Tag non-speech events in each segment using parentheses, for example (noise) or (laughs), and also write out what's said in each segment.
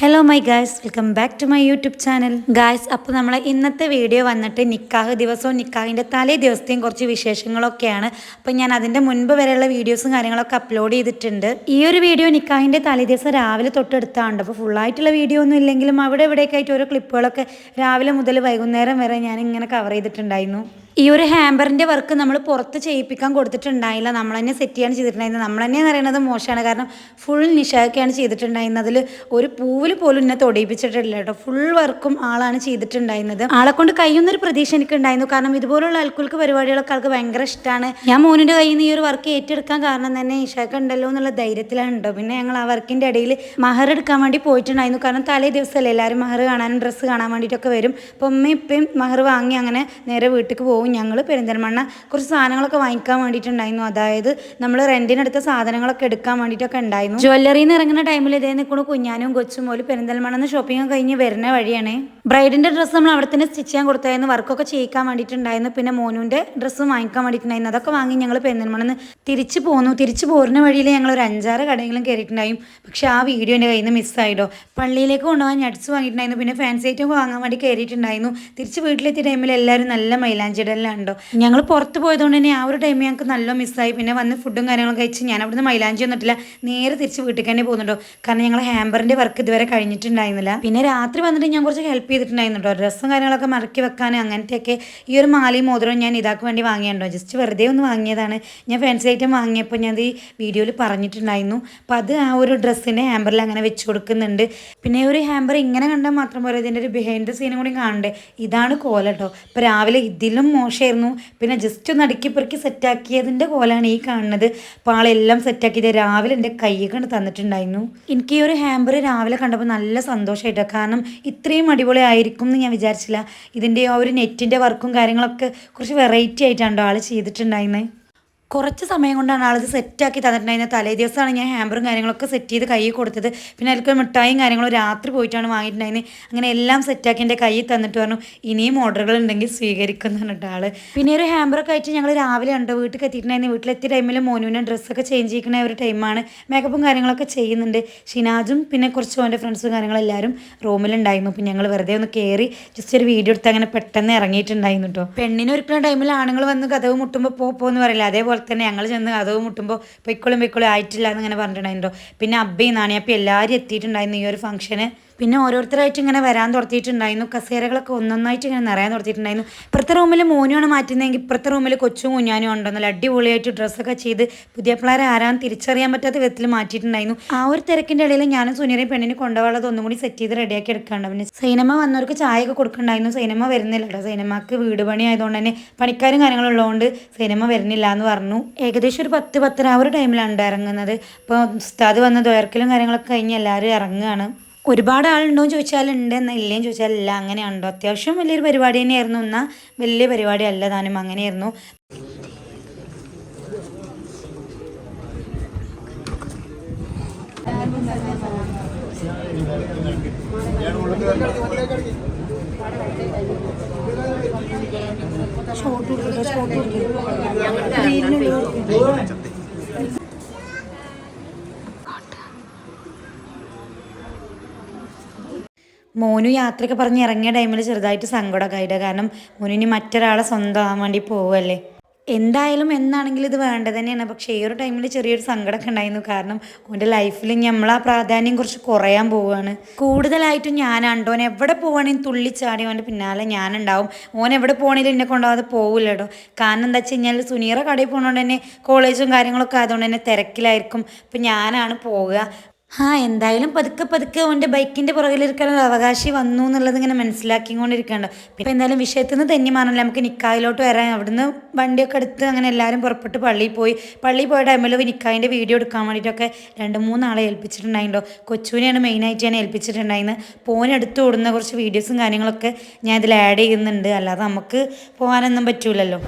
Hello my guys welcome back to my YouTube channel guys അപ്പോൾ നമ്മൾ ഇന്നത്തെ video വന്നിട്ട് നിക്കാഹ് ദിവസവും നിക്കാഹിന്റെ തലേ ദിവസത്തെയും കുറച്ച് വിശേഷങ്ങളൊക്കെയാണ്. അപ്പോൾ ഞാൻ അതിന്റെ മുൻപ് വരെയുള്ള വീഡിയോസും കാര്യങ്ങളൊക്കെ അപ്ലോഡ് ചെയ്തിട്ടുണ്ട്. ഈ ഒരു വീഡിയോ നിക്കാഹിന്റെ തലേ ദിവസം രാവിലെ തൊട്ടെടുത്താണ്ട് അപ്പോൾ ഫുള്ളായിട്ടുള്ള വീഡിയോ ഒന്നും ഇല്ലെങ്കിലും അവിടെ ഇവിടെയൊക്കെ ആയിട്ട് ഓരോ ക്ലിപ്പുകളൊക്കെ രാവിലെ മുതൽ വൈകുന്നേരം വരെ ഞാൻ ഇങ്ങനെ കവർ ചെയ്തിട്ടുണ്ടായിരുന്നു. ഈ ഒരു ഹാമ്പറിന്റെ വർക്ക് നമ്മൾ പുറത്ത് ചെയ്യിപ്പിക്കാൻ കൊടുത്തിട്ടുണ്ടായില്ല. നമ്മൾ തന്നെ സെറ്റ് ചെയ്യാണ് ചെയ്തിട്ടുണ്ടായിരുന്നത്. നമ്മൾ തന്നെ പറയുന്നത് മോശമാണ്. കാരണം ഫുൾ നിഷായൊക്കെയാണ് ചെയ്തിട്ടുണ്ടായിരുന്നത്. അതിൽ ഒരു പൂവിൽ പോലും എന്നെ തൊടിയിപ്പിച്ചിട്ടില്ല കേട്ടോ. ഫുൾ വർക്കും ആളാണ് ചെയ്തിട്ടുണ്ടായിരുന്നത്. ആളെ കൊണ്ട് കഴിയുന്നൊരു പ്രതീക്ഷ എനിക്ക് ഉണ്ടായിരുന്നു കാരണം ഇതുപോലുള്ള അൽക്കുൽക്ക് പരിപാടികളൊക്കെ ആൾക്ക് ഭയങ്കര ഇഷ്ടമാണ് ഞാൻ മോനിന്റെ കയ്യിൽ നിന്ന് ഈ ഒരു വർക്ക് ഏറ്റെടുക്കാൻ കാരണം തന്നെ ഇഷാക്ക് ഉണ്ടല്ലോ എന്നുള്ള ധൈര്യത്തിലാണ് ഉണ്ടോ പിന്നെ ഞങ്ങൾ ആ വർക്കിന്റെ ഇടയിൽ മഹർ എടുക്കാൻ വേണ്ടി പോയിട്ടുണ്ടായിരുന്നു. കാരണം തലേ ദിവസമല്ലേ എല്ലാവരും മഹർ കാണാനും ഡ്രസ്സ് കാണാൻ വേണ്ടിയിട്ടൊക്കെ വരും. അപ്പം ഉമ്മയും ഇപ്പം മഹർ വാങ്ങി അങ്ങനെ നേരെ വീട്ടിലേക്ക് പോകും ഞങ്ങൾ പെരിന്തൽമണ്ണ കുറച്ച് സാധനങ്ങളൊക്കെ വാങ്ങിക്കാൻ വേണ്ടിയിട്ടുണ്ടായിരുന്നു. അതായത് നമ്മൾ റെന്റിനെടുത്ത സാധനങ്ങളൊക്കെ എടുക്കാൻ വേണ്ടിയിട്ടൊക്കെ ഉണ്ടായിരുന്നു. ജ്വല്ലറിയിൽ നിന്ന് ഇറങ്ങുന്ന ടൈമിൽ ഇതേ നിൽക്കുന്ന കുഞ്ഞാനും കൊച്ചും പോലും പെരിന്തൽമണ്ണ ഷോപ്പിംഗ് കഴിഞ്ഞ് വരുന്ന വഴിയാണ്. ബ്രൈഡിന്റെ ഡ്രസ്സ് നമ്മൾ അവിടെ തന്നെ സ്റ്റിച്ച് ചെയ്യാൻ കൊടുത്തായിരുന്നു. വർക്കൊക്കെ ചെയ്യിക്കാൻ വേണ്ടിയിട്ടുണ്ടായിരുന്നു. പിന്നെ മോനുവിന്റെ ഡ്രസ്സ് വാങ്ങിക്കാൻ വേണ്ടിയിട്ടുണ്ടായിരുന്നു. അതൊക്കെ വാങ്ങി ഞങ്ങൾ പെരിന്തൽമണ്ണ തിരിച്ചു പോന്നു. തിരിച്ചു പോരുന്ന വഴിയിൽ ഞങ്ങൾ ഒരു അഞ്ചാറ് കടയെങ്കിലും കയറിയിട്ടുണ്ടായും പക്ഷേ ആ വീഡിയോ എന്റെ കയ്യിൽ നിന്ന് മിസ്സായിട്ടോ പള്ളിയിലേക്ക് കൊണ്ടുപോകാൻ നട്സ് വാങ്ങിയിട്ടുണ്ടായിരുന്നു. പിന്നെ ഫാൻസി ഐറ്റം വാങ്ങാൻ വേണ്ടി കയറിയിട്ടുണ്ടായിരുന്നു തിരിച്ച് വീട്ടിലെത്തിയ ടൈമിൽ എല്ലാവരും നല്ല മൈലാഞ്ചിടലുണ്ടോ ഞങ്ങൾ പുറത്ത് പോയതുകൊണ്ട് തന്നെ ആ ഒരു ടൈമിൽ ഞങ്ങൾക്ക് നല്ല മിസ്സായി പിന്നെ വന്ന് ഫുഡും കാര്യങ്ങളും കഴിച്ച് ഞാൻ അവിടുന്ന് മൈലാഞ്ചി വന്നിട്ടില്ല. നേരെ തിരിച്ച് വീട്ടിൽ തന്നെ പോകുന്നുണ്ടോ കാരണം ഞങ്ങൾ ഹാമ്പറിന്റെ വർക്ക് ഇതുവരെ കഴിഞ്ഞിട്ടുണ്ടായിരുന്നില്ല. പിന്നെ രാത്രി വന്നിട്ട് ഞാൻ കുറച്ച് ഹെൽപ്പ് ചെയ്തിട്ടുണ്ടായിരുന്നു ഡ്രസ്സും കാര്യങ്ങളൊക്കെ മറക്കി വെക്കാൻ അങ്ങനത്തെയൊക്കെ ഈ ഒരു മാലയും മോതിരവും ഞാൻ ഇതാക്ക് വേണ്ടി വാങ്ങിയിട്ടുണ്ടോ ജസ്റ്റ് വെറുതെ ഒന്ന് വാങ്ങിയതാണ്. ഞാൻ ഫാൻസി ഐറ്റം വാങ്ങിയപ്പോൾ ഞാൻ ഈ വീഡിയോയിൽ പറഞ്ഞിട്ടുണ്ടായിരുന്നു. അപ്പം അത് ആ ഒരു ഡ്രസ്സിനെ ഹാമ്പറിൽ അങ്ങനെ വെച്ച് കൊടുക്കുന്നുണ്ട്. പിന്നെ ഒരു ഹാമ്പർ ഇങ്ങനെ കണ്ടാൽ മാത്രം പോരാ. ഇതിന്റെ ഒരു ബിഹൈൻഡ് സീനും കൂടി കാണണ്ടേ? ഇതാണ് കോല കേട്ടോ. രാവിലെ ഇതിലും മോശമായിരുന്നു. പിന്നെ ജസ്റ്റ് ഒന്ന് അടുക്കി പെറുക്കി സെറ്റാക്കിയതിന്റെ കോലാണ് ഈ കാണുന്നത്. അപ്പോൾ ആളെല്ലാം സെറ്റാക്കിയത് രാവിലെ എന്റെ കൈ കണ്ട് തന്നിട്ടുണ്ടായിരുന്നു. എനിക്ക് ഈ ഒരു ഹാമ്പർ രാവിലെ കണ്ടപ്പോൾ നല്ല സന്തോഷമായിട്ടോ കാരണം ഇത്രയും അടിപൊളി ആയിരിക്കും എന്ന് ഞാൻ വിചാരിച്ചില്ല. ഇതിന്റെ ആ ഒരു നെറ്റിന്റെ വർക്കും കാര്യങ്ങളൊക്കെ കുറച്ച് വെറൈറ്റി ആയിട്ടാണ് ആൾ ചെയ്തിട്ടുണ്ടായിരുന്നത് കുറച്ച് സമയം കൊണ്ടാണ് ആളിത് സെറ്റാക്കി തന്നിട്ടുണ്ടായിരുന്നത്. തലേ ദിവസമാണ് ഞാൻ ഹാമ്പറും കാര്യങ്ങളൊക്കെ സെറ്റ് ചെയ്ത് കയ്യിൽ കൊടുത്തത്. പിന്നെ അതിലൊക്കെ മിഠായും കാര്യങ്ങളും രാത്രി പോയിട്ടാണ് വാങ്ങിയിട്ടുണ്ടായിരുന്നത്. അങ്ങനെ എല്ലാം സെറ്റാക്കി എന്റെ കയ്യിൽ തന്നിട്ട് പറഞ്ഞു ഇനിയും ഓർഡറുകൾ ഉണ്ടെങ്കിൽ സ്വീകരിക്കുന്നു പറഞ്ഞിട്ട് ആൾ പിന്നെ ഒരു ഹാമ്പറൊക്കെ ആയിട്ട് ഞങ്ങൾ രാവിലെ ഉണ്ട് വീട്ടിൽ എത്തിയിട്ടുണ്ടായിരുന്നു. വീട്ടിലെത്തിയ ടൈമിൽ മോനുവിനെ ഡ്രസ്സൊക്കെ ചേഞ്ച് ചെയ്യുന്ന ഒരു ടൈമാണ് മേക്കപ്പും കാര്യങ്ങളൊക്കെ ചെയ്യുന്നുണ്ട്. ഷിനാജും പിന്നെ കുറച്ച് മോന്റെ ഫ്രണ്ട്സും കാര്യങ്ങളും എല്ലാവരും റൂമിലുണ്ടായിരുന്നു. അപ്പം ഞങ്ങൾ വെറുതെ ഒന്ന് കയറി ജസ്റ്റ് ഒരു വീഡിയോ എടുത്ത് അങ്ങനെ പെട്ടെന്ന് ഇറങ്ങിയിട്ടുണ്ടായിരുന്നു കേട്ടോ പെണ്ണിനെ ഒരുക്കുന്ന ടൈമിൽ ആണുങ്ങൾ വന്ന് കഥവ് മുട്ടുമ്പോൾ പോ പറയില്ല? അതേപോലെ തന്നെ ഞങ്ങൾ ചെന്ന് കഥവ് മുട്ടുമ്പോൾ പൊയ്ക്കോളും പൊയ്ക്കോളും ആയിട്ടില്ല എന്നിങ്ങനെ പറഞ്ഞിട്ടുണ്ടായിരുന്നു പിന്നെ അബ്ബയും നാണിയപ്പയും എല്ലാവരും എത്തിയിട്ടുണ്ടായിരുന്നു ഈ ഒരു ഫംഗ്ഷന് പിന്നെ ഓരോരുത്തരായിട്ട് ഇങ്ങനെ വരാൻ തുടത്തിയിട്ടുണ്ടായിരുന്നു കസേരകളൊക്കെ ഒന്നൊന്നായിട്ട് ഇങ്ങനെ നിറയാൻ തുടത്തിയിട്ടുണ്ടായിരുന്നു ഇപ്പുറത്തെ റൂമിൽ മോനുമാണ് മാറ്റുന്നതെങ്കിൽ ഇപ്പുറത്തെ റൂമിൽ കൊച്ചും കുഞ്ഞാനും ഉണ്ടെന്നല്ല. അടിപൊളിയായിട്ട് ഡ്രസ്സൊക്കെ ചെയ്ത് പുതിയ പിള്ളേരെ ആരാൻ തിരിച്ചറിയാൻ പറ്റാത്ത വിധത്തിൽ മാറ്റിയിട്ടുണ്ടായിരുന്നു. ആ ഒരു തിരക്കിന്റെ ഇടയിൽ ഞാനും സുനിയറേയും പെണ്ണിനെ കൊണ്ടുപോകാനുള്ളത് ഒന്നും കൂടി സെറ്റ് ചെയ്ത് റെഡിയാക്കി എടുക്കാണ്ട്. പിന്നെ സിനിമ വന്നവർക്ക് ചായ ഒക്കെ കൊടുക്കണ്ടായിരുന്നു. സിനിമ വരുന്നില്ല കേട്ടോ. സൈനമ്മക്ക് വീട് പണി ആയതുകൊണ്ട് തന്നെ പണിക്കാരും കാര്യങ്ങളും ഉള്ളതുകൊണ്ട് സിനിമ വരുന്നില്ല എന്ന് പറഞ്ഞു. ഏകദേശം ഒരു പത്ത് പത്തര ആ ഒരു ടൈമിലാണ് ഇറങ്ങുന്നത്. അപ്പോൾ ഉസ്താദ് വന്ന് ദ്വേർക്കലും കാര്യങ്ങളൊക്കെ കഴിഞ്ഞ് എല്ലാവരും ഇറങ്ങുകയാണ്. ഒരുപാട് ആളുണ്ടോ എന്ന് ചോദിച്ചാൽ ഉണ്ട് എന്നാൽ ഇല്ലേന്ന് ചോദിച്ചാൽ ഇല്ല അങ്ങനെയാണല്ലോ. അത്യാവശ്യം വലിയൊരു പരിപാടി തന്നെയായിരുന്നു. എന്നാൽ വലിയ പരിപാടി അല്ല താനും അങ്ങനെയായിരുന്നു. ഷോട്ട് കൊടുക്കുക ഷോട്ട് കൊടുക്കുക മോനു യാത്രയൊക്കെ പറഞ്ഞ് ഇറങ്ങിയ ടൈമിൽ ചെറുതായിട്ട് സങ്കടമൊക്കെ ആയിട്ട് കാരണം മോനു ഇനി മറ്റൊരാളെ സ്വന്തമാകാൻ വേണ്ടി പോവല്ലേ? എന്തായാലും എന്നാണെങ്കിലും ഇത് വേണ്ടത് തന്നെയാണ്. പക്ഷേ ഈ ഒരു ടൈമിൽ ചെറിയൊരു സങ്കടമൊക്കെ ഉണ്ടായിരുന്നു. കാരണം ഓന്റെ ലൈഫിൽ നമ്മളാ പ്രാധാന്യം കുറച്ച് കുറയാൻ പോവുകയാണ്. കൂടുതലായിട്ടും ഞാനാണ്ടോ ഓൻ എവിടെ പോവുകയാണെങ്കിൽ തുള്ളിച്ചാടി ഓന്റെ പിന്നാലെ ഞാനുണ്ടാവും. ഓൻ എവിടെ പോകണമെങ്കിലും എന്നെ കൊണ്ടുപോകാതെ പോവില്ല കേട്ടോ. കാരണം എന്താ വെച്ച് കഴിഞ്ഞാൽ സുനീറ കടയിൽ പോകുന്നതുകൊണ്ട് തന്നെ കോളേജും കാര്യങ്ങളൊക്കെ ആയതുകൊണ്ട് തന്നെ തിരക്കിലായിരിക്കും. അപ്പം ഞാനാണ് പോവുക. ആ എന്തായാലും പതുക്കെ പതുക്കെ അവന്റെ ബൈക്കിന്റെ പുറകിലിരിക്കാനുള്ള അവകാശി വന്നു എന്നുള്ളത് ഇങ്ങനെ മനസ്സിലാക്കിക്കൊണ്ടിരിക്കുകയാണ്. ഇപ്പം എന്തായാലും വിഷയത്തിൽ നിന്ന് തന്നെ മാറണമല്ലോ നമുക്ക് നിക്കായിലോട്ട് വരാൻ അവിടുന്ന് വണ്ടിയൊക്കെ എടുത്ത് അങ്ങനെ എല്ലാവരും പുറപ്പെട്ട് പള്ളിയിൽ പോയി. പള്ളിയിൽ പോയ ടൈമിൽ നിക്കായിന്റെ വീഡിയോ എടുക്കാൻ വേണ്ടിയിട്ടൊക്കെ രണ്ട് മൂന്നാളെ ഏൽപ്പിച്ചിട്ടുണ്ടായിട്ടോ. കൊച്ചുവിനെയാണ് മെയിനായിട്ട് ഞാൻ ഏൽപ്പിച്ചിട്ടുണ്ടായിരുന്നത്. പോനെടുത്ത് ഓടുന്ന കുറച്ച് വീഡിയോസും കാര്യങ്ങളൊക്കെ ഞാൻ ഇതിൽ ആഡ് ചെയ്യുന്നുണ്ട്. അല്ലാതെ നമുക്ക് പോകാനൊന്നും പറ്റൂലല്ലോ.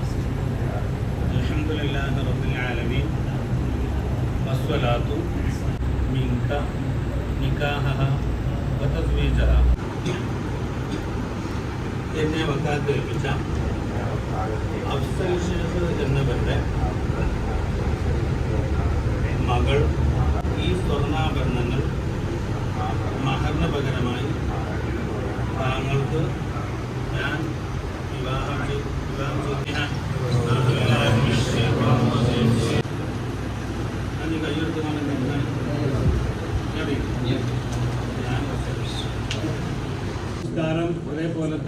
അലഹമുല്ലാ നിക്കാഹ വതസ്വീജ എന്നെ വക്കാത്ത് ഏൽപ്പിച്ച അഫ്സൽഷേഖ് എന്നവരുടെ മകൾ ഈ സ്വർണാഭരണങ്ങൾ മഹറിന് പകരമായി താങ്കൾക്ക് ഞാൻ വിവാഹം വിവാഹം ചോദിക്കാൻ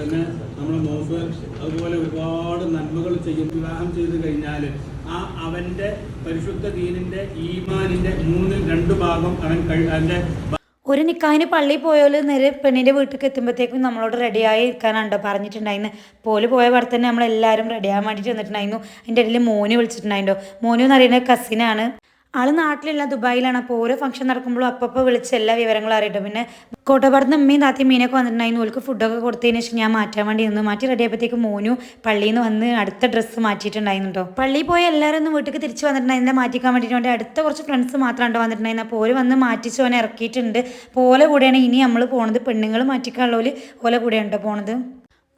തന്നെ നമ്മൾ നോമ്പ് അതുപോലെ ഒരുപാട് നന്മകൾ ചെയ്യും. വിവാഹം ചെയ്ത് കഴിഞ്ഞാൽ ആ അവന്റെ പരിശുദ്ധ ദീനിന്റെ ഈമാനിന്റെ മൂന്നിൽ രണ്ട് ഭാഗം അവൻ അവന്റെ ഒരു നിക്കാഹിന് പള്ളി പോയാൽ നേരെ പെണ്ണിന്റെ വീട്ടിലേക്ക് എത്തുമ്പോഴത്തേക്കും നമ്മളോട് റെഡിയായി ഇരിക്കാനുണ്ടോ പറഞ്ഞിട്ടുണ്ടായിരുന്നു. പോൽ പോയ പാടെ തന്നെ നമ്മളെല്ലാവരും റെഡിയാകാൻ വേണ്ടിയിട്ട് വന്നിട്ടുണ്ടായിരുന്നു. എന്റെ ഇടയിൽ മോന് വിളിച്ചിട്ടുണ്ടായിരുന്നു. മോനു എന്ന് പറയുന്നത് കസിനാണ് ആൾ നാട്ടിലില്ല ദുബായിലാണ്. അപ്പോൾ ഓരോ ഫംഗ്ഷൻ നടക്കുമ്പോഴും അപ്പോൾ വിളിച്ച് എല്ലാ വിവരങ്ങളും അറിയട്ടോ. പിന്നെ കോട്ടപ്പാടത്ത് അമ്മയും താത്തയും മീനൊക്കെ വന്നിട്ടുണ്ടായിരുന്നു. ഓൾക്ക് ഫുഡൊക്കെ കൊടുത്തതിന് ശേഷം ഞാൻ മാറ്റാൻ വേണ്ടി നിന്ന് മാറ്റി റെഡിയായപ്പോഴത്തേക്ക് മോനു പള്ളിയിൽ നിന്ന് വന്ന് അടുത്ത ഡ്രസ്സ് മാറ്റിയിട്ടുണ്ടായിരുന്നു കേട്ടോ പള്ളിയിൽ പോയി എല്ലാവരും ഒന്ന് വീട്ടിൽ തിരിച്ച് വന്നിട്ടുണ്ടായിരുന്നു. മാറ്റിക്കാൻ വേണ്ടിയിട്ട് വേണ്ടി അടുത്ത കുറച്ച് ഫ്രണ്ട്സ് മാത്രമാണ് വന്നിട്ടുണ്ടായിരുന്നു അപ്പോൾ ഓര് വന്ന് മാറ്റിച്ച് ഓനെ ഇറക്കിയിട്ടുണ്ട്. അപ്പോൾ കൂടെയാണ് ഇനി നമ്മൾ പോണത്. പെണ്ണുങ്ങൾ മാറ്റിക്കാനുള്ളവർ ഓല കൂടെയാണ് കേട്ടോ പോണത്.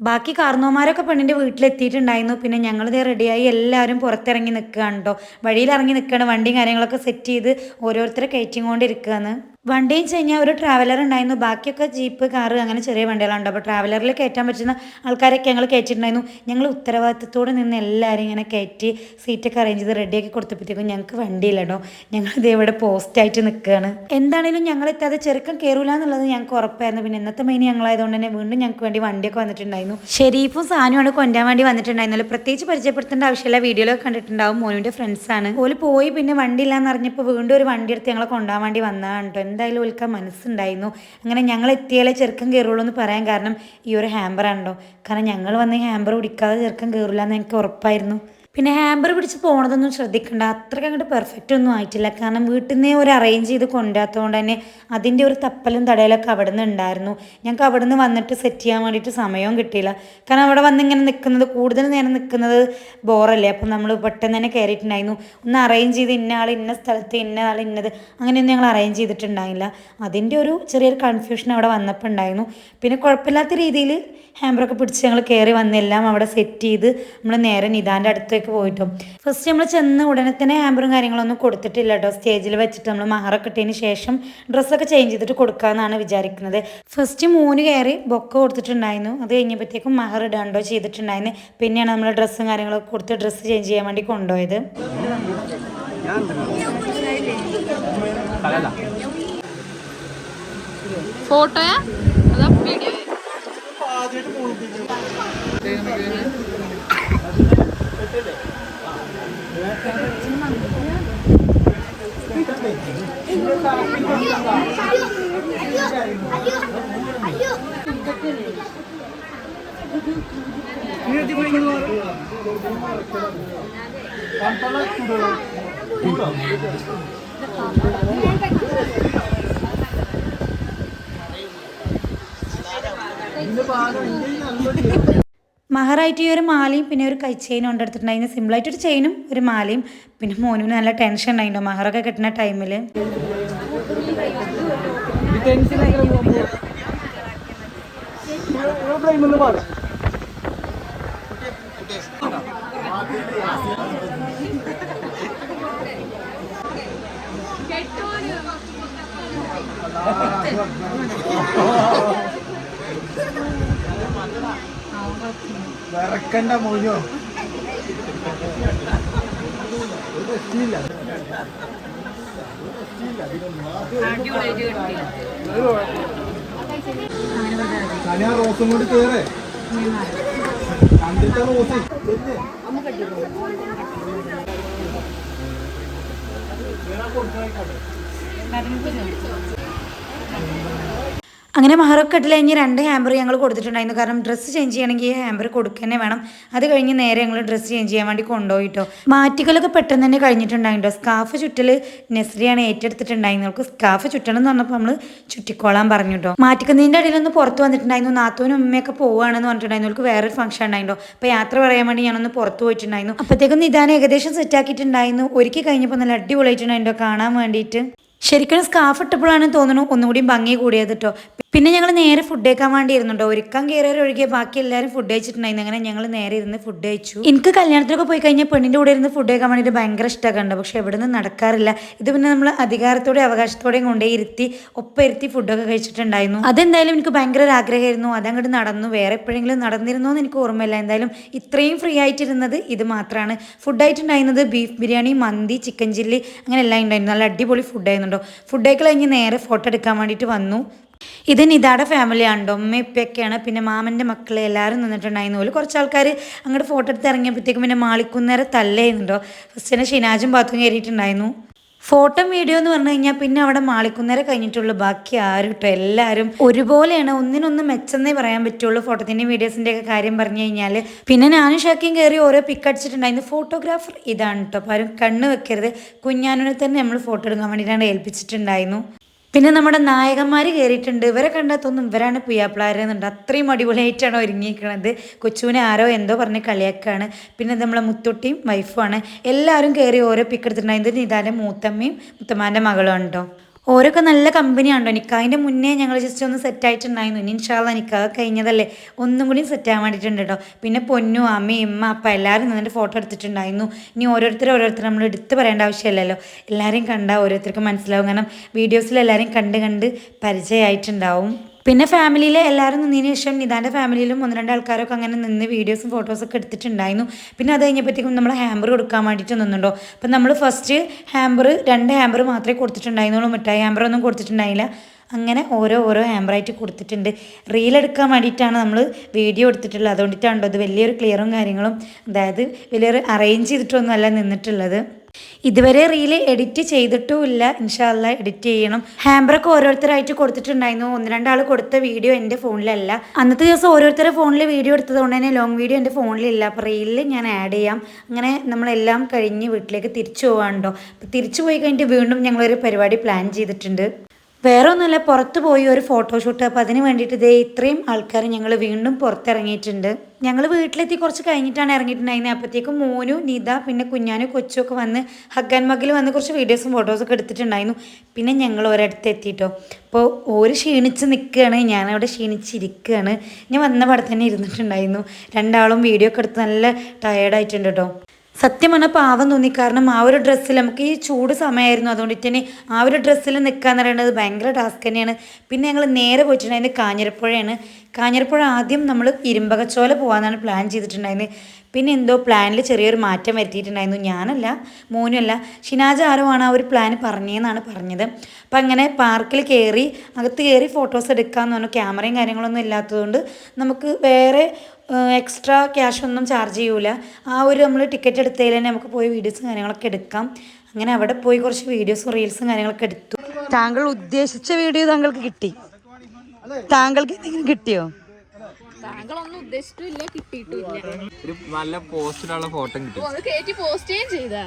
ബാക്കി കാർന്നോമാരൊക്കെ പെണ്ണിന്റെ വീട്ടിലെത്തിയിട്ടുണ്ടായിരുന്നു. പിന്നെ ഞങ്ങളിത് റെഡിയായി എല്ലാവരും പുറത്തിറങ്ങി നിൽക്കുകയാണ് കേട്ടോ വഴിയിൽ ഇറങ്ങി നിൽക്കുകയാണ് വണ്ടിയും കാര്യങ്ങളൊക്കെ സെറ്റ് ചെയ്ത് ഓരോരുത്തരെ കയറ്റിയും കൊണ്ടിരിക്കുകയാണ് വണ്ടിയും വെച്ച് കഴിഞ്ഞാൽ ഒരു ട്രാവലർ ഉണ്ടായിരുന്നു. ബാക്കിയൊക്കെ ജീപ്പ് കാറ് അങ്ങനെ ചെറിയ വണ്ടികളുണ്ട് അപ്പോൾ ട്രാവലറിൽ കയറ്റാൻ പറ്റുന്ന ആൾക്കാരൊക്കെ ഞങ്ങൾ കയറ്റിയിട്ടുണ്ടായിരുന്നു ഞങ്ങൾ ഉത്തരവാദിത്തത്തോടെ നിന്ന് എല്ലാവരും ഇങ്ങനെ കയറ്റി സീറ്റൊക്കെ അറേഞ്ച് ചെയ്ത് റെഡിയാക്കി കൊടുത്തപ്പോഴത്തേക്കും ഞങ്ങൾക്ക് വണ്ടിയില്ല കേട്ടോ ഞങ്ങൾ ഇതേ ഇവിടെ പോസ്റ്റായിട്ട് നിൽക്കുകയാണ് എന്താണെങ്കിലും ഞങ്ങൾ എത്താതെ ചെറുക്കം കയറൂല എന്നുള്ളത് ഞങ്ങൾക്ക് ഉറപ്പായിരുന്നു. പിന്നെ ഇന്നത്തെ മെയിൻ ഞങ്ങളായതുകൊണ്ട് തന്നെ വീണ്ടും ഞങ്ങൾക്ക് വേണ്ടി വണ്ടിയൊക്കെ വന്നിട്ടുണ്ടായിരുന്നു. ഷെരീഫും സാനുമാണ് കൊണ്ടാൻ വേണ്ടി വന്നിട്ടുണ്ടായിരുന്നല്ലോ പ്രത്യേകിച്ച് പരിചയപ്പെടുത്തേണ്ട ആവശ്യമില്ല. വീഡിയോയിലൊക്കെ കണ്ടിട്ടുണ്ടാവും. മോനുവിന്റെ ഫ്രണ്ട്സാണ് ഓൽ പോയി പിന്നെ വണ്ടി അറിഞ്ഞപ്പോൾ വീണ്ടും ഒരു വണ്ടി എടുത്ത് ഞങ്ങളെ കൊണ്ടുപോകാൻ വേണ്ടി വന്നതാണ് കേട്ടോ എന്തായാലും ഓൽക്ക് ആ മനസ്സുണ്ടായിരുന്നു. അങ്ങനെ ഞങ്ങൾ എത്തിയാലേ ചെറുക്കം കയറുള്ളൂ എന്ന് പറയാൻ കാരണം ഈ ഒരു ഹാമ്പറാണല്ലോ കാരണം ഞങ്ങൾ വന്ന് ഹാമ്പർ പിടിക്കാതെ ചെറുക്കം കയറില്ല എന്ന് എനിക്ക് ഉറപ്പായിരുന്നു. പിന്നെ ഹാമ്പർ പിടിച്ച് പോണതൊന്നും ശ്രദ്ധിക്കണ്ട. അത്രയ്ക്ക് അങ്ങോട്ട് പെർഫെക്റ്റ് ഒന്നും ആയിട്ടില്ല. കാരണം വീട്ടിൽ നിന്നേ ഒരു അറേഞ്ച് ചെയ്ത് കൊണ്ടാത്തതുകൊണ്ട് തന്നെ അതിന്റെ ഒരു തപ്പലും തടയലൊക്കെ അവിടെ നിന്ന് ഉണ്ടായിരുന്നു ഞങ്ങൾക്ക് അവിടെ നിന്ന് വന്നിട്ട് സെറ്റ് ചെയ്യാൻ വേണ്ടിയിട്ട് സമയവും കിട്ടിയില്ല. കാരണം അവിടെ വന്ന് ഇങ്ങനെ നിൽക്കുന്നത് കൂടുതൽ നേരം നിൽക്കുന്നത് ബോറല്ലേ? അപ്പം നമ്മൾ പെട്ടെന്ന് തന്നെ കയറിയിട്ടുണ്ടായിരുന്നു ഒന്ന് അറേഞ്ച് ചെയ്ത് ഇന്ന ആൾ ഇന്ന സ്ഥലത്ത് ഇന്ന ആൾ ഇന്നത് അങ്ങനെയൊന്നും ഞങ്ങൾ അറേഞ്ച് ചെയ്തിട്ടുണ്ടായില്ല. അതിന്റെ ഒരു ചെറിയൊരു കൺഫ്യൂഷൻ അവിടെ വന്നപ്പോൾ ഉണ്ടായിരുന്നു പിന്നെ കുഴപ്പമില്ലാത്ത രീതിയിൽ ഹാമ്പറൊക്കെ പിടിച്ച് ഞങ്ങൾ കയറി വന്നെല്ലാം അവിടെ സെറ്റ് ചെയ്ത് നമ്മൾ നേരെ നിതാന്റെ അടുത്തേക്ക് പോയിട്ടും. ഫസ്റ്റ് നമ്മൾ ചെന്ന് ഉടനെ തന്നെ ഹാമ്പറും കാര്യങ്ങളൊന്നും കൊടുത്തിട്ടില്ല കേട്ടോ. സ്റ്റേജിൽ വെച്ചിട്ട് നമ്മൾ മഹറൊക്കെ ഇട്ടതിന് ശേഷം ഡ്രസ്സൊക്കെ ചേഞ്ച് ചെയ്തിട്ട് കൊടുക്കാമെന്നാണ് വിചാരിക്കുന്നത്. ഫസ്റ്റ് മൂന്ന് കയറി ബൊക്ക കൊടുത്തിട്ടുണ്ടായിരുന്നു. അത് കഴിഞ്ഞപ്പോഴത്തേക്കും മഹർ ഇടാണ്ടോ ചെയ്തിട്ടുണ്ടായിരുന്നു. പിന്നെയാണ് നമ്മൾ ഡ്രസ്സും കാര്യങ്ങളൊക്കെ കൊടുത്ത് ഡ്രസ്സ് ചേഞ്ച് ചെയ്യാൻ വേണ്ടി കൊണ്ടുപോയത്. ഫോട്ടോയാ അതാ വീഡിയോ పంటలో చూడడం ഇന്ന് പാകം ഇന്ത്യയിൽ നല്ല മഹറായിട്ട് ഈ ഒരു മാലയും പിന്നെ ഒരു കൈ ചെയിനും കൊണ്ടെടുത്തിട്ടുണ്ടായിരുന്നു സിമ്പിളായിട്ട് ഒരു ചെയിനും ഒരു മാലയും. പിന്നെ മോനുവിന് നല്ല ടെൻഷൻ ഉണ്ടായിട്ടോ മഹറൊക്കെ കിട്ടുന്ന ടൈമിൽ (laughs) വിറക്കണ്ട മോനോ? ഞാൻ ആ റോസും കൊണ്ട് കേറേ. കണ്ടിട്ട റോസ്. ചെല്ല്. അങ്ങനെ മഹറൊക്കെട്ടിൽ കഴിഞ്ഞ് രണ്ട് ഹാമ്പർ ഞങ്ങൾ കൊടുത്തിട്ടുണ്ടായിരുന്നു. കാരണം ഡ്രസ്സ് ചേഞ്ച് ചെയ്യണമെങ്കിൽ ഹാമ്പർ കൊടുക്കുക തന്നെ വേണം. അത് കഴിഞ്ഞ് നേരെ ഞങ്ങൾ ഡ്രസ്സ് ചേഞ്ച് ചെയ്യാൻ വേണ്ടി കൊണ്ടുപോയിട്ടോ. മാറ്റിക്കലൊക്കെ പെട്ടെന്ന് തന്നെ കഴിഞ്ഞിട്ടുണ്ടായിട്ടോ. സ്കാഫ് ചുറ്റൽ നെസ്രിയാണ് ഏറ്റെടുത്തിട്ടുണ്ടായിരുന്നു അവൾക്ക് സ്കാഫ് ചുറ്റണം എന്ന് പറഞ്ഞപ്പോൾ നമ്മൾ ചുറ്റിക്കോളാൻ പറഞ്ഞു കേട്ടോ മാറ്റിക്കുന്നതിന്റെ ഇടയിലൊന്ന് പുറത്ത് വന്നിട്ടുണ്ടായിരുന്നു. നാത്തൂനും ഉമ്മയൊക്കെ പോവുകയാണെന്ന് പറഞ്ഞിട്ടുണ്ടായിരുന്നു. അവൾക്ക് വേറൊരു ഫംഗ്ഷൻ ഉണ്ടായിട്ടോ. അപ്പോൾ യാത്ര പറയാൻ വേണ്ടി ഞാനൊന്ന് പുറത്ത് പോയിട്ടുണ്ടായിരുന്നു. അപ്പോഴത്തേക്കും ഇതാണ് ഏകദേശം സെറ്റാക്കിയിട്ടുണ്ടായിരുന്നു ഒരുക്കി കഴിഞ്ഞപ്പോൾ നല്ല അടിപൊളിയായിട്ടുണ്ടായിട്ടോ. കാണാൻ വേണ്ടിയിട്ട്. ശരിക്കും സ്കാഫ് ഇട്ടപ്പോഴാണ് തോന്നുന്നു ഒന്നുകൂടി ഭംഗി കൂടിയത് കേട്ടോ പിന്നെ ഞങ്ങൾ നേരെ ഫുഡ് കഴിക്കാൻ വേണ്ടി ഇരുന്നുണ്ടോ? ഒരുക്കം കയറിയവർ ഒഴികെ ബാക്കി എല്ലാവരും ഫുഡ് കഴിച്ചിട്ടുണ്ടായിരുന്നു. അങ്ങനെ ഞങ്ങൾ നേരെ ഇരുന്ന് ഫുഡ് കഴിച്ചു. എനിക്ക് കല്യാണത്തിനൊക്കെ പോയി കഴിഞ്ഞാൽ പെണ്ണിന്റെ കൂടെ ഇരുന്ന് ഫുഡ് കഴിക്കാൻ വേണ്ടിയിട്ട് ഭയങ്കര ഇഷ്ടമൊക്കെ ഉണ്ട് പക്ഷേ എവിടെ നിന്ന് നടക്കാറില്ല. ഇത് പിന്നെ നമ്മൾ അധികാരത്തോടെ അവകാശത്തോടെയും കൊണ്ടേ ഇരുത്തി ഒപ്പം ഇരുത്തി ഫുഡൊക്കെ കഴിച്ചിട്ടുണ്ടായിരുന്നു. അതെന്തായാലും എനിക്ക് ഭയങ്കര ഒരു ആഗ്രഹമായിരുന്നു. അതങ്ങോട്ട് നടന്നു. വേറെ എപ്പോഴെങ്കിലും നടന്നിരുന്നോ എന്ന് എനിക്ക് ഓർമ്മയില്ല. എന്തായാലും ഇത്രയും ഫ്രീ ആയിട്ടിരുന്നത് ഇത് മാത്രമാണ് ഫുഡായിട്ടുണ്ടായിരുന്നത് ബീഫ് ബിരിയാണി മന്തി ചിക്കൻ ചില്ലി അങ്ങനെ എല്ലാം ഉണ്ടായിരുന്നു. നല്ല അടിപൊളി ഫുഡ് ഫുഡ് ഒക്കെ കഴിഞ്ഞ് നേരെ ഫോട്ടോ എടുക്കാൻ വേണ്ടിയിട്ട് വന്നു. ഇത് നിതാടെ ഫാമിലി ആണ്ടോ ഉമ്മ ഇപ്പൊക്കെയാണ് പിന്നെ മാമന്റെ മക്കൾ എല്ലാവരും നിന്നിട്ടുണ്ടായിരുന്നു. പോലും കുറച്ച് ആൾക്കാർ അങ്ങോട്ട് ഫോട്ടോ എടുത്ത് ഇറങ്ങിയപ്പോഴത്തേക്കും പിന്നെ മാളിക്കുന്നേരെ തല്ലേന്നുണ്ടോ? തന്നെ ഷിനാജും ബാത്തും കയറിയിട്ടുണ്ടായിരുന്നു. ഫോട്ടോ വീഡിയോ എന്ന് പറഞ്ഞു കഴിഞ്ഞാൽ പിന്നെ അവിടെ മാളിക്കുന്നേരെ കഴിഞ്ഞിട്ടുള്ളൂ. ബാക്കി ആരും കേട്ടോ എല്ലാവരും ഒരുപോലെയാണ്. ഒന്നിനൊന്ന് മെച്ചെന്നേ പറയാൻ പറ്റുള്ളൂ. ഫോട്ടോത്തിന്റെ വീഡിയോസിന്റെ ഒക്കെ കാര്യം പറഞ്ഞു കഴിഞ്ഞാൽ പിന്നെ ഞാനും ഷാക്കിയും കയറി ഓരോ പിക്ക് അടിച്ചിട്ടുണ്ടായിരുന്നു ഫോട്ടോഗ്രാഫർ ഇതാണ് കേട്ടോ അപ്പോൾ ആരും കണ്ണ് വെക്കരുത്. കുഞ്ഞാനുനെ തന്നെ നമ്മൾ ഫോട്ടോ എടുക്കാൻ വേണ്ടിയിട്ടാണ് ഏൽപ്പിച്ചിട്ടുണ്ടായിരുന്നു. പിന്നെ നമ്മുടെ നായകന്മാർ കയറിയിട്ടുണ്ട് ഇവരെ കണ്ടാത്തൊന്നും ഇവരാണ് പുയ്യാപ്പിളാരെന്നുണ്ട് അത്രയും അടിപൊളിയായിട്ടാണ് ഒരുങ്ങിയിരിക്കുന്നത് കൊച്ചുവിനെ ആരോ എന്തോ പറഞ്ഞ് കളിയാക്കാണ്. പിന്നെ നമ്മളെ മുത്തുട്ടിയും വൈഫുമാണ് എല്ലാവരും കയറി ഓരോ പിക്കെടുത്തിട്ടുണ്ടായിരുന്നു നിതാന്റെ മൂത്തമ്മയും മുത്തമ്മാന്റെ മകളും കേട്ടോ ഓരോക്കെ നല്ല കമ്പനിയാണല്ലോ നിക്കാഹിന്റെ മുന്നേ ഞങ്ങൾ ജസ്റ്റ് ഒന്ന് സെറ്റായിട്ടുണ്ടായിരുന്നു ഇനി ഇൻഷാല്ല നിക്കാഹ് കഴിഞ്ഞതല്ലേ. ഒന്നും കൂടി സെറ്റ് ആവാൻ വേണ്ടിയിട്ടുണ്ട് കേട്ടോ പിന്നെ പൊന്നു അമ്മയും ഇമ്മ അപ്പ എല്ലാവരും നിന്നിട്ട് ഫോട്ടോ എടുത്തിട്ടുണ്ടായിരുന്നു. ഇനി ഓരോരുത്തർ ഓരോരുത്തർ നമ്മൾ എടുത്ത് പറയേണ്ട ആവശ്യമില്ലല്ലോ. എല്ലാവരെയും കണ്ടാൽ ഓരോരുത്തർക്കും മനസ്സിലാവും. കാരണം വീഡിയോസിൽ എല്ലാവരെയും കണ്ട് കണ്ട് പരിചയമായിട്ടുണ്ടാവും. പിന്നെ ഫാമിലിയിലെ എല്ലാവരും നിന്നതിന് ശേഷം നിതാന്റെ ഫാമിലിയിലും ഒന്ന് രണ്ട് ആൾക്കാരൊക്കെ അങ്ങനെ നിന്ന് വീഡിയോസും ഫോട്ടോസൊക്കെ എടുത്തിട്ടുണ്ടായിരുന്നു. പിന്നെ അത് കഴിഞ്ഞപ്പോഴത്തേക്കും നമ്മൾ ഹാമ്പർ കൊടുക്കാൻ വേണ്ടിയിട്ട് നിന്നുണ്ടോ? അപ്പം നമ്മൾ ഫസ്റ്റ് ഹാമ്പർ രണ്ട് ഹാമ്പർ മാത്രമേ കൊടുത്തിട്ടുണ്ടായിരുന്നുള്ളൂ. മിഠായി ഹാമ്പർ ഒന്നും കൊടുത്തിട്ടുണ്ടായില്ല. അങ്ങനെ ഓരോ ഓരോ ഹാമ്പറായിട്ട് കൊടുത്തിട്ടുണ്ട്. റീൽ എടുക്കാൻ വേണ്ടിയിട്ടാണ് നമ്മൾ വീഡിയോ എടുത്തിട്ടുള്ളത്. അതുകൊണ്ടിട്ടാണല്ലോ അത് വലിയൊരു ക്ലിയറും കാര്യങ്ങളും അതായത് വലിയൊരു അറേഞ്ച് ചെയ്തിട്ടൊന്നുമല്ല നിന്നിട്ടുള്ളത്. ഇതുവരെ റീൽ എഡിറ്റ് ചെയ്തിട്ടുമില്ല. ഇൻഷാല്ല എഡിറ്റ് ചെയ്യണം. ഹാമ്പറൊക്കെ ഓരോരുത്തരായിട്ട് കൊടുത്തിട്ടുണ്ടായിരുന്നു. ഒന്ന് രണ്ടാൾ കൊടുത്ത വീഡിയോ എന്റെ ഫോണിലല്ല. അന്നത്തെ ദിവസം ഓരോരുത്തരുടെ ഫോണിൽ വീഡിയോ എടുത്തതുകൊണ്ട് തന്നെ ലോങ് വീഡിയോ എന്റെ ഫോണിലില്ല. അപ്പോൾ റീലിൽ ഞാൻ ആഡ് ചെയ്യാം. അങ്ങനെ നമ്മളെല്ലാം കഴിഞ്ഞ് വീട്ടിലേക്ക് തിരിച്ചു പോകാനുണ്ടോ അപ്പോൾ തിരിച്ചു പോയി കഴിഞ്ഞിട്ട് വീണ്ടും ഞങ്ങളൊരു പരിപാടി പ്ലാൻ ചെയ്തിട്ടുണ്ട്. വേറെ ഒന്നുമില്ല പുറത്ത് പോയി ഒരു ഫോട്ടോഷൂട്ട് അപ്പോൾ അതിന് വേണ്ടിയിട്ട് ഇതേ ഇത്രയും ആൾക്കാർ ഞങ്ങൾ വീണ്ടും പുറത്തിറങ്ങിയിട്ടുണ്ട്. ഞങ്ങൾ വീട്ടിലെത്തി കുറച്ച് കഴിഞ്ഞിട്ടാണ് ഇറങ്ങിയിട്ടുണ്ടായിരുന്നത് അപ്പോഴത്തേക്കും മോനു നിത പിന്നെ കുഞ്ഞാനും കൊച്ചുമൊക്കെ വന്ന് ഹഗ്ഗാൻ മഗിൽ വന്ന് കുറച്ച് വീഡിയോസും ഫോട്ടോസൊക്കെ എടുത്തിട്ടുണ്ടായിരുന്നു. പിന്നെ ഞങ്ങൾ ഒരിടത്ത് എത്തിയിട്ടോ അപ്പോൾ ഓര് ക്ഷീണിച്ച് നിൽക്കുകയാണ് ഞാനവിടെ ക്ഷീണിച്ചിരിക്കുകയാണ് ഞാൻ വന്ന പടം തന്നെ ഇരുന്നിട്ടുണ്ടായിരുന്നു. രണ്ടാളും വീഡിയോ ഒക്കെ എടുത്ത് നല്ല ടയേർഡായിട്ടുണ്ട് കേട്ടോ സത്യം പറഞ്ഞാൽ പാവം തോന്നി. കാരണം ആ ഒരു ഡ്രസ്സിൽ നമുക്ക് ഈ ചൂട് സമയമായിരുന്നു അതുകൊണ്ട് തന്നെ ആ ഒരു ഡ്രസ്സിൽ നിൽക്കുക എന്ന് പറയുന്നത് ഭയങ്കര ടാസ്ക് തന്നെയാണ്. പിന്നെ ഞങ്ങൾ നേരെ പോയിട്ടുണ്ടായിരുന്നത് കാഞ്ഞിരപ്പുഴയാണ്. കാഞ്ഞിരപ്പുഴ ആദ്യം നമ്മൾ ഇരുമ്പകച്ചോല പോകാമെന്നാണ് പ്ലാൻ ചെയ്തിട്ടുണ്ടായിരുന്നത് പിന്നെ എന്തോ പ്ലാനിൽ ചെറിയൊരു മാറ്റം വരുത്തിയിട്ടുണ്ടായിരുന്നു. ഞാനല്ല മോനുമല്ല ഷിനാജ് ആരോ ആണ് ആ ഒരു പ്ലാൻ പറഞ്ഞതെന്നാണ് പറഞ്ഞത്. അപ്പം അങ്ങനെ പാർക്കിൽ കയറി അകത്ത് കയറി ഫോട്ടോസ് എടുക്കാമെന്ന് പറഞ്ഞു. ക്യാമറയും കാര്യങ്ങളൊന്നും ഇല്ലാത്തതുകൊണ്ട് നമുക്ക് വേറെ എക്സ്ട്രാ ക്യാഷ് ഒന്നും ചാർജ് ചെയ്യൂല. ആ ഒരു നമ്മൾ ടിക്കറ്റ് എടുത്തതിൽ തന്നെ നമുക്ക് പോയി വീഡിയോസും കാര്യങ്ങളൊക്കെ എടുക്കാം. അങ്ങനെ അവിടെ പോയി കുറച്ച് വീഡിയോസും റീൽസും കാര്യങ്ങളൊക്കെ എടുത്തു. താങ്കൾ ഉദ്ദേശിച്ച വീഡിയോ താങ്കൾക്ക് കിട്ടി. താങ്കൾക്ക് എന്തെങ്കിലും കിട്ടിയോ? താങ്കളൊന്നും ഉദ്ദേശിച്ചിട്ടില്ല കിട്ടിയിട്ടില്ല. ഒരു നല്ല പോസ്റ്റിലുള്ള ഫോട്ടോ കിട്ടും. കയറ്റി പോസ്റ്റ് ചെയ്താ.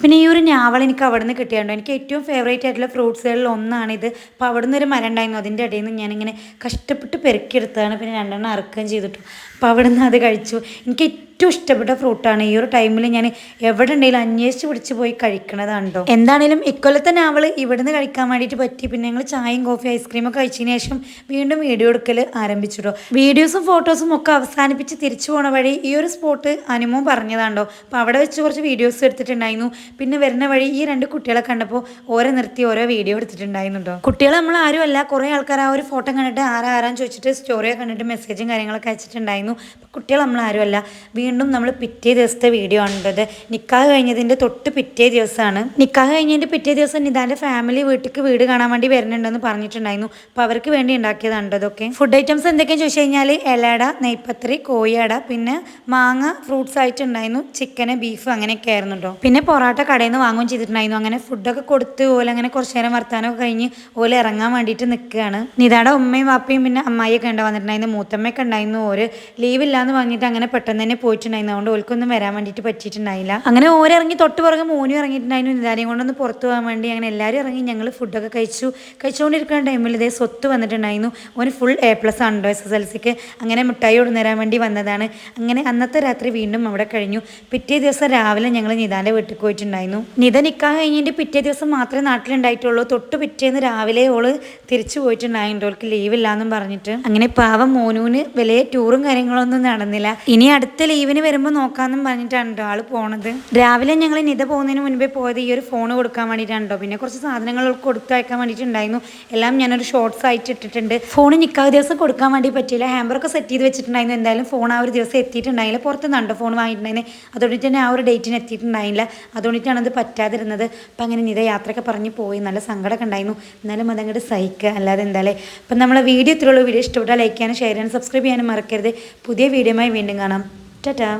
പിന്നെ ഈ ഒരു ഞാവൾ എനിക്ക് അവിടെ നിന്ന് കിട്ടിയുണ്ടോ? എനിക്ക് ഏറ്റവും ഫേവറേറ്റ് ആയിട്ടുള്ള ഫ്രൂട്ട്സുകളിൽ ഒന്നാണിത് അപ്പോൾ അവിടെ നിന്ന് ഒരു മരം ഉണ്ടായിരുന്നു. അതിന്റെ ഇടയിൽ നിന്ന് ഞാനിങ്ങനെ കഷ്ടപ്പെട്ട് പെറുക്കിയെടുത്തതാണ്. പിന്നെ രണ്ടെണ്ണം അറുക്കുകയും ചെയ്തിട്ടു. അപ്പോൾ അവിടെ നിന്ന് അത് കഴിച്ചു. എനിക്ക് ഏറ്റവും ഇഷ്ടപ്പെട്ട ഫ്രൂട്ടാണ് ഈ ഒരു ടൈമിൽ ഞാൻ എവിടെ ഉണ്ടെങ്കിലും അന്വേഷിച്ച് പിടിച്ച് പോയി കഴിക്കണതാണ്ടോ? എന്താണെങ്കിലും എന്താണേലും ഇക്കൊല്ലത്തെ നാവൾ ഇവിടുന്ന് കഴിക്കാൻ വേണ്ടിയിട്ട് പറ്റി. പിന്നെ ഞങ്ങൾ ചായയും കോഫി ഐസ്ക്രീം ഒക്കെ കഴിച്ചതിന് ശേഷം വീണ്ടും വീഡിയോ എടുക്കൽ ആരംഭിച്ചിട്ടോ. വീഡിയോസും ഫോട്ടോസും ഒക്കെ അവസാനിപ്പിച്ച് തിരിച്ചു പോണ വഴി ഈ ഒരു സ്പോട്ട് അനുമോ പറഞ്ഞതാണ്ടോ? അപ്പോൾ അവിടെ വെച്ച് കുറച്ച് വീഡിയോസ് എടുത്തിട്ടുണ്ടായിരുന്നു. പിന്നെ വരുന്ന വഴി ഈ രണ്ട് കുട്ടികളെ കണ്ടപ്പോൾ ഓരോ നിർത്തി ഓരോ വീഡിയോ എടുത്തിട്ടുണ്ടായിരുന്നുണ്ടോ? കുട്ടികൾ നമ്മൾ ആരും അല്ല കുറേ ആൾക്കാർ ആ ഒരു ഫോട്ടോ കണ്ടിട്ട് ആരാ ആരാന്ന് ചോദിച്ചിട്ട് സ്റ്റോറിയൊക്കെ കണ്ടിട്ട് മെസ്സേജും കാര്യങ്ങളൊക്കെ അയച്ചിട്ടുണ്ടായിരുന്നു. കുട്ടികൾ നമ്മൾ ആരും അല്ല വീണ്ടും നമ്മൾ പിറ്റേ ദിവസത്തെ വീഡിയോ ആണുള്ളത് നിക്കാഹ് കഴിഞ്ഞതിന്റെ തൊട്ട് പിറ്റേ ദിവസമാണ്. നിക്കാഹ് കഴിഞ്ഞതിന്റെ പിറ്റേ ദിവസം നിതാന്റെ ഫാമിലി വീട്ടിലേക്ക് വീട് കാണാൻ വേണ്ടി വരുന്നുണ്ടെന്ന് പറഞ്ഞിട്ടുണ്ടായിരുന്നു. അപ്പോൾ അവർക്ക് വേണ്ടി ഉണ്ടാക്കിയതാണ് ഇതൊക്കെ. ഫുഡ് ഐറ്റംസ് എന്തൊക്കെയാണെന്ന് ചോദിച്ചു കഴിഞ്ഞാൽ ഇലട നെയ്പത്രി കോഴിയട പിന്നെ മാങ്ങ ഫ്രൂട്ട്സ് ആയിട്ടുണ്ടായിരുന്നു. ചിക്കന് ബീഫ് അങ്ങനെയൊക്കെ ആയിരുന്നു കേട്ടോ പിന്നെ പൊറോട്ട കടയിൽ നിന്ന് വാങ്ങുകയും ചെയ്തിട്ടുണ്ടായിരുന്നു. അങ്ങനെ ഫുഡൊക്കെ കൊടുത്ത് ഓല അങ്ങനെ കുറച്ച് നേരം വർത്താനമൊക്കെ കഴിഞ്ഞ് ഓല ഇറങ്ങാൻ വേണ്ടിയിട്ട് നിൽക്കുകയാണ്. നിതാടെ ഉമ്മയും വാപ്പയും പിന്നെ അമ്മായിയൊക്കെ ഉണ്ട് വന്നിട്ടുണ്ടായിരുന്നു. മൂത്തമ്മയൊക്കെ ഉണ്ടായിരുന്നു. ഓര് ലീവില്ലാന്ന് പറഞ്ഞിട്ട് അങ്ങനെ പെട്ടെന്ന് തന്നെ പോയി പോയിട്ടുണ്ടായിരുന്നു. അതുകൊണ്ട് ഓൽക്കൊന്നും വരാൻ വേണ്ടിയിട്ട് പറ്റിയിട്ടുണ്ടായില്ല. അങ്ങനെ ഓരിറങ്ങി തൊട്ട് പുറകെ മോനും ഇറങ്ങിയിട്ടുണ്ടായിരുന്നു. നിതാനെയും കൊണ്ടൊന്ന് പുറത്തു പോകാൻ വേണ്ടി അങ്ങനെ എല്ലാവരും ഇറങ്ങി ഞങ്ങൾ ഫുഡൊക്കെ കഴിച്ചു. കഴിച്ചുകൊണ്ടിരിക്കുന്ന ടൈമിൽ ഇതേ സ്വത്ത് വന്നിട്ടുണ്ടായിരുന്നു. ഓന് ഫുൾ എ പ്ലസ് ആണല്ലോ എസ് എസ് എൽ സിക്ക് അങ്ങനെ മിഠായി കൊടുന്നേരാൻ വേണ്ടി വന്നതാണ്. അങ്ങനെ അന്നത്തെ രാത്രി വീണ്ടും അവിടെ കഴിഞ്ഞു. പിറ്റേ ദിവസം രാവിലെ ഞങ്ങൾ നിതാന്റെ വീട്ടിൽ പോയിട്ടുണ്ടായിരുന്നു. നിത നിൽക്കാൻ കഴിഞ്ഞിട്ട് പിറ്റേ ദിവസം മാത്രമേ നാട്ടിലുണ്ടായിട്ടുള്ളൂ. തൊട്ട് പിറ്റേന്ന് രാവിലെ ഓൾ തിരിച്ചു പോയിട്ടുണ്ടായിരുന്നു ഓൾക്ക് ലീവ് ഇല്ലാന്നും പറഞ്ഞിട്ട്. അങ്ങനെ പാവം മോനൂന് വലിയ ടൂറും കാര്യങ്ങളൊന്നും നടന്നില്ല. ഇനി അടുത്ത ലീവിന് വരുമ്പോൾ നോക്കാമെന്നും പറഞ്ഞിട്ടാണ് കേട്ടോ ആൾ പോണത്. രാവിലെ ഞങ്ങൾ നിത പോകുന്നതിന് മുൻപേ പോയത് ഈ ഒരു ഫോൺ കൊടുക്കാൻ വേണ്ടിയിട്ടാണ് കേട്ടോ പിന്നെ കുറച്ച് സാധനങ്ങൾ കൊടുത്തയക്കാൻ വേണ്ടിയിട്ടുണ്ടായിരുന്നു എല്ലാം ഞാനൊരു ഷോർട്സ് ആയിട്ട് ഇട്ടിട്ടുണ്ട്. ഫോൺ നിൽക്കാതെ ദിവസം കൊടുക്കാൻ വേണ്ടി പറ്റിയില്ല. ഹാമ്പറൊക്കെ സെറ്റ് ചെയ്ത് വെച്ചിട്ടുണ്ടായിരുന്നു. എന്തായാലും ഫോൺ ആ ഒരു ദിവസം എത്തിയിട്ടുണ്ടായില്ല. പുറത്തുനിന്നുണ്ടോ ഫോൺ വാങ്ങിയിട്ടുണ്ടായിരുന്നു. അതുകൊണ്ട് തന്നെ ആ ഒരു ഡേറ്റിന് എത്തിയിട്ടുണ്ടായില്ല. അതുകൊണ്ടിട്ടാണ് അത് പറ്റാതിരുന്നത്. അപ്പം അങ്ങനെ നിത യാത്രയൊക്കെ പറഞ്ഞ് പോയി. നല്ല സങ്കടമൊക്കെ ഉണ്ടായിരുന്നു. എന്നാലും അതങ്ങോട്ട് സഹിക്കുക അല്ലാതെ എന്തായാലും അപ്പം നമ്മളെ വീഡിയോ ഇത്രയുള്ള വീഡിയോ ഇഷ്ടപ്പെട്ടാൽ ലൈക്ക് ചെയ്യാനും ഷെയർ ചെയ്യാനും സബ്സ്ക്രൈബ് ചെയ്യാനും മറക്കരുത്. പുതിയ വീഡിയോയുമായി വീണ്ടും കാണാം. টাটা